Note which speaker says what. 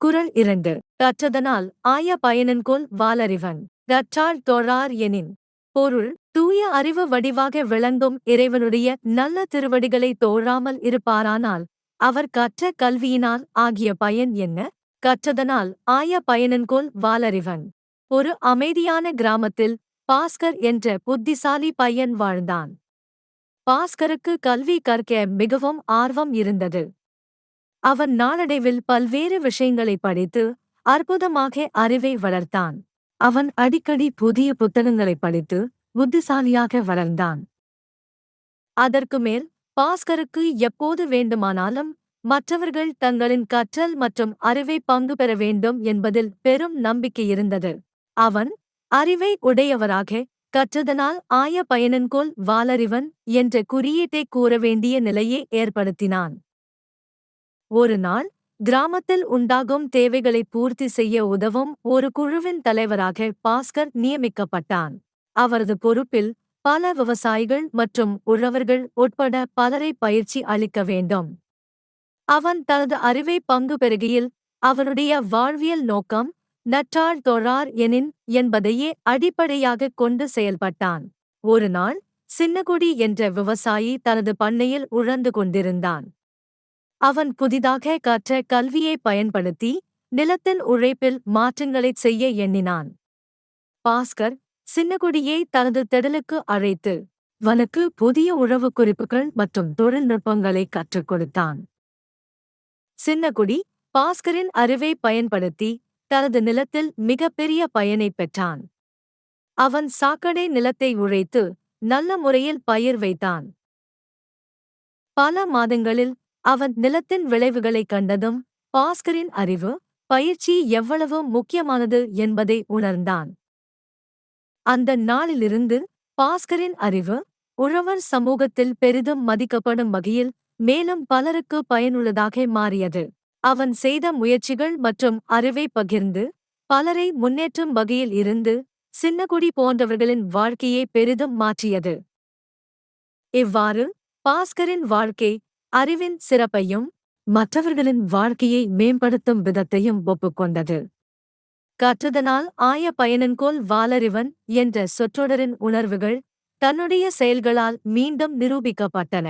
Speaker 1: குரல் இரண்டு. கற்றதனால் ஆய பயனன்கொல் வாலறிவன். கற்றால் தொழார் எனின். பொருள் தூய அறிவு வடிவாக விளங்கும் இறைவனுடைய நல்ல திருவடிகளை தோழாமல் இருப்பாரானால் அவர் கற்ற கல்வியினால் ஆகிய பயன் என்ன? கற்றதனால் ஆய பயனன்கொல் வாலறிவன். ஒரு அமைதியான கிராமத்தில் பாஸ்கர் என்ற புத்திசாலி பையன் வாழ்ந்தான். பாஸ்கருக்கு கல்வி கற்க மிகவும் ஆர்வம் இருந்தது. அவன் நாளடைவில் பல்வேறு விஷயங்களை படித்து அற்புதமாக அறிவை வளர்த்தான். அவன் அடிக்கடி புதிய புத்தகங்களை படித்து புத்திசாலியாக வளர்ந்தான். அதற்கு மேல் பாஸ்கருக்கு எப்போது வேண்டுமானாலும் மற்றவர்கள் தங்களின் கற்றல் மற்றும் அறிவை பங்கு பெற வேண்டும் என்பதில் பெரும் நம்பிக்கை இருந்தது. அவன் அறிவை உடையவராக கற்றதனால் ஆய பயனன்கோல் வாலறிவன் என்ற குறியீட்டை கூற வேண்டிய நிலையை ஏற்படுத்தினான். ஒரு நாள் கிராமத்தில் உண்டாகும் தேவைகளை பூர்த்தி செய்ய உதவும் ஒரு குழுவின் தலைவராக பாஸ்கர் நியமிக்கப்பட்டான். அவரது பொறுப்பில் பல விவசாயிகள் மற்றும் உழவர்கள் உட்பட பலரை பயிற்சி அளிக்க வேண்டும். அவன் தனது அறிவை பங்கு பெறுகையில் அவனுடைய வாழ்வியல் நோக்கம் நற்றாள் தொழார் எனின் என்பதையே அடிப்படையாகக் கொண்டு செயல்பட்டான். ஒரு நாள் சின்னகுடி என்ற விவசாயி தனது பண்ணையில் உழந்து கொண்டிருந்தான். அவன் புதிதாக கற்ற கல்வியை பயன்படுத்தி நிலத்தின் உழைப்பில் மாற்றங்களைச் செய்ய எண்ணினான். பாஸ்கர் சின்னகுடியை தனது திடலுக்கு அழைத்து வனுக்கு புதிய உழவு குறிப்புகள் மற்றும் தொழில்நுட்பங்களை கற்றுக் கொடுத்தான் சின்னகுடி பாஸ்கரின் அறிவை பயன்படுத்தி தனது நிலத்தில் மிகப்பெரிய பயனை பெற்றான். அவன் சாக்கடை நிலத்தை உழைத்து நல்ல முறையில் பயிர் வைத்தான். பல மாதங்களில் அவன் நிலத்தின் விளைவுகளைக் கண்டதும் பாஸ்கரின் அறிவு பயிற்சி எவ்வளவு முக்கியமானது என்பதை உணர்ந்தான். அந்த நாளிலிருந்து பாஸ்கரின் அறிவு உழவர் சமூகத்தில் பெரிதும் மதிக்கப்படும் வகையில் மேலும் பலருக்கு பயனுள்ளதாக மாறியது. அவன் செய்த முயற்சிகள் மற்றும் அறிவை பகிர்ந்து பலரை முன்னேற்றும் வகையில் இருந்து சின்னகுடி போன்றவர்களின் வாழ்க்கையை பெரிதும் மாற்றியது. இவ்வாறு பாஸ்கரின் வாழ்க்கை அறிவின் சிறப்பையும் மற்றவர்களின் வாழ்க்கையை மேம்படுத்தும் விதத்தையும் ஒப்புக்கொண்டது. கற்றதனால் ஆய பயனன்கோல் வாலறிவன் என்ற சொற்றொடரின் உணர்வுகள் தன்னுடைய செயல்களால் மீண்டும் நிரூபிக்கப்பட்டன.